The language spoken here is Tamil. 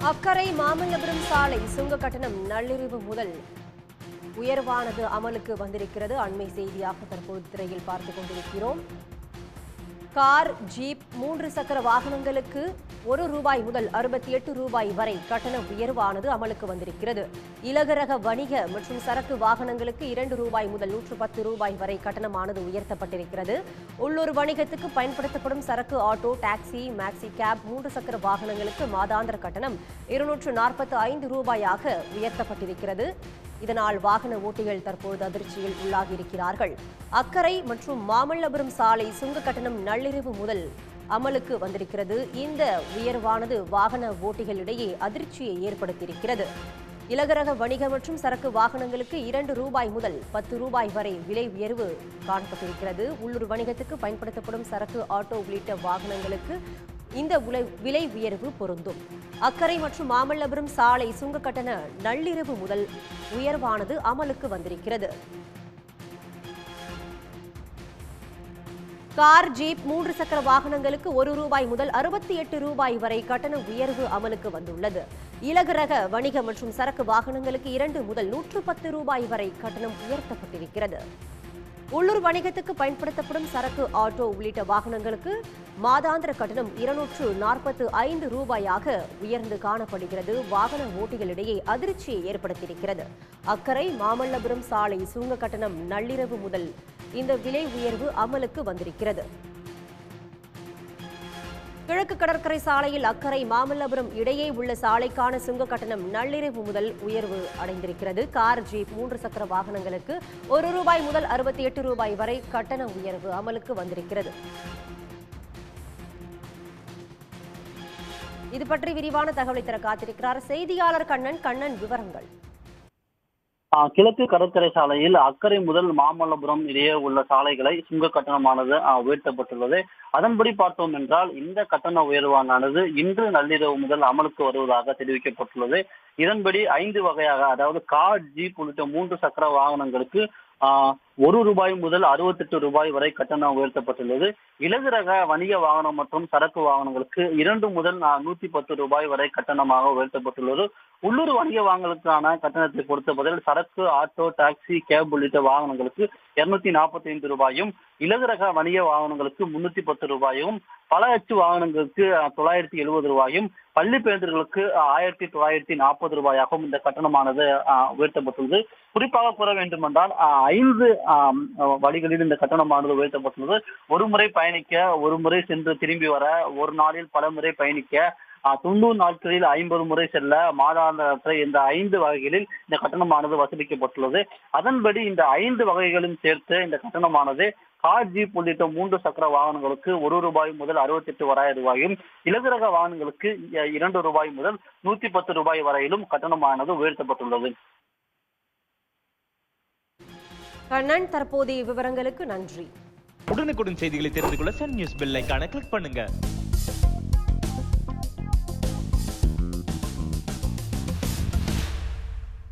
அக்கரை மாமல்லபுரம் சாலை சுங்க கட்டணம் நள்ளிரவு முதல் உயர்வானது அமலுக்கு வந்திருக்கிறது. அண்மை செய்தியாக தற்போது திரையில் பார்த்துக் கொண்டிருக்கிறோம். கார் ஜீப் மூன்று சக்கர வாகனங்களுக்கு ஒரு ரூபாய் முதல் அறுபத்தி எட்டு ரூபாய் வரை கட்டண உயர்வானது அமலுக்கு வந்திருக்கிறது. இலகரக வணிக மற்றும் சரக்கு வாகனங்களுக்கு இரண்டு ரூபாய் முதல் நூற்று பத்து ரூபாய் வரை கட்டணமானது உயர்த்தப்பட்டிருக்கிறது. உள்ளூர் வணிகத்துக்கு பயன்படுத்தப்படும் சரக்கு ஆட்டோ டாக்ஸி மேக்ஸி கேப் மூன்று சக்கர வாகனங்களுக்கு மாதாந்திர கட்டணம் இருநூற்று நாற்பத்து ஐந்து ரூபாயாக உயர்த்தப்பட்டிருக்கிறது. இதனால் வாகன ஓட்டிகள் தற்போது அதிர்ச்சியில் உள்ளாகியிருக்கிறார்கள். அக்கரை மற்றும் மாமல்லபுரம் சாலை சுங்க கட்டணம் நள்ளிரவு முதல் அமலுக்கு வந்திருக்கிறது. இந்த உயர்வானது வாகன ஓட்டிகளிடையே அதிர்ச்சியை ஏற்படுத்தியிருக்கிறது. இலகுரக வணிக மற்றும் சரக்கு வாகனங்களுக்கு இரண்டு ரூபாய் முதல் பத்து ரூபாய் வரை விலை உயர்வு காணப்பட்டிருக்கிறது. உள்ளூர் வணிகத்துக்கு பயன்படுத்தப்படும் சரக்கு ஆட்டோ உள்ளிட்ட வாகனங்களுக்கு இந்த உலை- விலை உயர்வு பொருந்தும். அக்கரை மற்றும் மாமல்லபுரம் சாலை சுங்க கட்டண நள்ளிரவு முதல் உயர்வானது அமலுக்கு வந்திருக்கிறது. கார் ஜீப் மூன்று சக்கர வாகனங்களுக்கு ஒரு ரூபாய் முதல் அறுபத்தி எட்டு ரூபாய் வரை கட்டண உயர்வு அமலுக்கு வந்துள்ளது. இலகு ரக வணிக மற்றும் சரக்கு வாகனங்களுக்கு இரண்டு முதல் நூற்று பத்து ரூபாய் வரை கட்டணம் உயர்த்தப்பட்டிருக்கிறது. உள்ளூர் வணிகத்துக்கு பயன்படுத்தப்படும் சரக்கு ஆட்டோ உள்ளிட்ட வாகனங்களுக்கு மாதாந்திர கட்டணம் இருநூற்று நாற்பத்து ஐந்து ரூபாயாக உயர்ந்து காணப்படுகிறது. வாகன ஓட்டிகளிடையே அதிர்ச்சியை ஏற்படுத்தியிருக்கிறது. அக்கறை மாமல்லபுரம் சாலை சுங்க கட்டணம் நள்ளிரவு முதல் இந்த விலை உயர்வு அமலுக்கு வந்திருக்கிறது. கிழக்கு கடற்கரை சாலையில் அக்கரை மாமல்லபுரம் இடையே உள்ள சாலைக்கான சுங்க கட்டணம் நள்ளிரவு முதல் உயர்வு அடைந்திருக்கிறது. கார் ஜீப் மூன்று சக்கர வாகனங்களுக்கு ஒரு ரூபாய் முதல் அறுபத்தி எட்டு ரூபாய் வரை கட்டண உயர்வு அமலுக்கு வந்திருக்கிறது. இது பற்றி விரிவான தகவலை தர காத்திருக்கிறார் செய்தியாளர் கண்ணன். கண்ணன் விவரங்கள். கிழக்கு கடற்கரை சாலையில் அக்கரை முதல் மாமல்லபுரம் இடையே உள்ள சாலைகளை சுங்க கட்டணமானது உயர்த்தப்பட்டுள்ளது. அதன்படி பார்த்தோம் என்றால் இந்த கட்டண உயர்வானது இன்று நள்ளிரவு முதல் அமலுக்கு வருவதாக தெரிவிக்கப்பட்டுள்ளது. இதன்படி ஐந்து வகையாக அதாவது கார் ஜீப் உள்ளிட்ட மூன்று சக்கர வாகனங்களுக்கு ஆஹ் ஒரு ரூபாய் முதல் அறுபத்தெட்டு ரூபாய் வரை கட்டணம் உயர்த்தப்பட்டுள்ளது. இலகு ரக வணிக வாகனம் மற்றும் சரக்கு வாகனங்களுக்கு இரண்டு முதல் நூத்தி பத்து ரூபாய் வரை கட்டணமாக உயர்த்தப்பட்டுள்ளது. உள்ளூர் வணிக வாகனங்களுக்கான கட்டணத்தை பொறுத்தவரையில் சரக்கு ஆட்டோ டாக்ஸி கேப் உள்ளிட்ட வாகனங்களுக்கு இருநூத்தி நாற்பத்தி ஐந்து ரூபாயும் இலகு ரக வணிக வாகனங்களுக்கு முன்னூத்தி பத்து ரூபாயும் பல அச்சு வாகனங்களுக்கு தொள்ளாயிரத்தி எழுபது ரூபாயும் பள்ளி பேருந்துகளுக்கு ஆயிரத்தி தொள்ளாயிரத்தி நாற்பது ரூபாயாகவும் இந்த கட்டணமானது உயர்த்தப்பட்டுள்ளது. குறிப்பாக கூற வேண்டுமென்றால் ஐந்து வழிகளில் இந்த கட்டணமானது உயர்த்தப்பட்டுள்ளது. ஒரு முறை பயணிக்க ஒரு முறை சென்று திரும்பி வர ஒரு நாளில் பல முறை பயணிக்க தொண்ணூறு நாட்களில் ஐம்பது முறை செல்ல மாதாந்திர இந்த ஐந்து வகைகளில் இந்த கட்டணமானது வசூலிக்கப்பட்டுள்ளது. அதன்படி இந்த ஐந்து வகைகளும் சேர்த்து இந்த கட்டணமானது கார் ஜீப் உள்ளிட்ட மூன்று சக்கர வாகனங்களுக்கு ஒரு ரூபாய் முதல் அறுபத்தி எட்டு வராயிரம் ரூபாயும் இலகு ரக வாகனங்களுக்கு இரண்டு ரூபாய் முதல் நூத்தி பத்து ரூபாய் வரையிலும் கட்டணமானது உயர்த்தப்பட்டுள்ளது. கண்ணன் தற்போதைய விவரங்களுக்கு நன்றி. உடனுக்குடன் செய்திகளை தெரிந்து கொள்ள சன் நியூஸ் பெல் ஐகானை கிளிக் பண்ணுங்க.